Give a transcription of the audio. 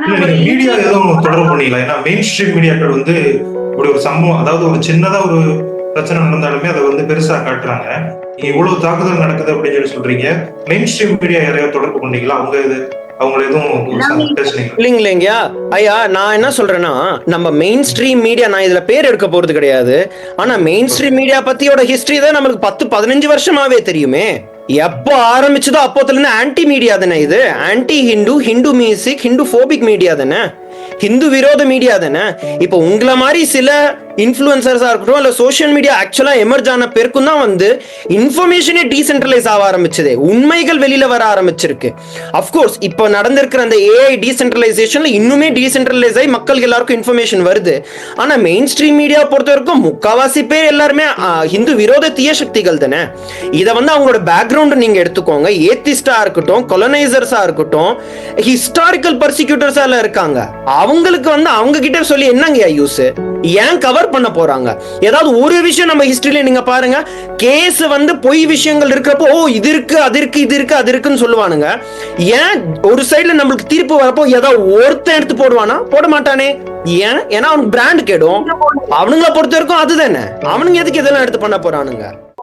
Media எதுவும் தொடர்பு பண்ணீங்களா? ஏன்னா மெயின் ஸ்ட்ரீம் மீடியாக்கள் வந்து இப்படி ஒரு சம்பவம் அதாவது ஒரு சின்னதா ஒரு பிரச்சனை நடந்தாலுமே அதை வந்து பெருசா காட்டுறாங்க. இவ்வளவு தாக்குதல் நடக்குது அப்படின்னு சொல்லி சொல்றீங்க. மெயின் ஸ்ட்ரீம் மீடியா யாரையாவது தொடர்பு பண்ணீங்களா? அவங்க இது இல்லைங்கய்யா ஐயா. நான் என்ன சொல்றேன்னா நம்ம மெயின் ஸ்ட்ரீம் மீடியா நான் இதுல பேர் எடுக்க போறது கிடையாது. ஆனா மெயின் ஸ்ட்ரீம் மீடியா பத்தியோட ஹிஸ்டரி தான் நம்மளுக்கு பத்து பதினஞ்சு வருஷமாவே தெரியுமே. எப்போ ஆரம்பிச்சதோ அப்போத்துலேருந்து ஆன்டி மீடியா தானே இது? Anti Hindu Hindu music Hindu phobic media தானே? ஹிந்து விரோத மீடியா தானே? இப்போ உங்களை மாதிரி சில இன்ஃப்ளூயன்சர்ஸா இருக்கட்டும் இல்ல சோஷியல் மீடியா ஆக்சுவலா எமர்ஜ் ஆன பேருக்கும் தான் வந்து இன்ஃபர்மேஷனே டீசென்ட்ரலைஸ் ஆக ஆரம்பிச்சது. உண்மைகள் வெளியில வர ஆரம்பிச்சிருக்கு. அஃப்கோர்ஸ் இப்போ நடந்திருக்கிற அந்த ஏஐ டீசென்ட்ரலைசேஷன்ல இன்னுமே டீசென்ட்ரலைஸ் ஆகி மக்களுக்கு எல்லாருக்கும் இன்ஃபர்மேஷன் வருது. ஆனா மெயின் ஸ்ட்ரீம் மீடியா பொறுத்த வரைக்கும் முக்கால்வாசி பேர் எல்லாருமே ஹிந்து விரோத தீய சக்திகள் தானே. இதை வந்து அவங்களோட பேக்ரவுண்ட் நீங்க எடுத்துக்கோங்க. ஏத்திஸ்டா இருக்கட்டும் கொலனைசர்ஸாக இருக்கட்டும் ஹிஸ்டாரிக்கல் பர்சிக்யூட்டர்ஸால இருக்காங்க. அவங்களுக்கு வந்து அவங்க கிட்ட சொல்லி என்னங்க யூஸ் ஏன் கவர் கவர் பண்ண போறாங்க. ஏதாவது ஒரு விஷயம் நம்ம ஹிஸ்டரியில நீங்க பாருங்க. கேஸ் வந்து பொய் விஷயங்கள் இருக்கிறப்போ ஓ இது இருக்கு அது இருக்கு இது இருக்கு அது இருக்குன்னு சொல்லுவானுங்க. ஏன் ஒரு சைடுல நம்மளுக்கு தீர்ப்பு வரப்போ ஏதாவது ஒருத்தன் எடுத்து போடுவானா? போட மாட்டானே. ஏன்? ஏன்னா அவனுக்கு பிராண்ட் கெடும். அவனுங்களை பொறுத்த வரைக்கும் அதுதானே. அவனுங்க எதுக்கு இதெல்லாம் எடுத்து பண்ண போறானுங்க?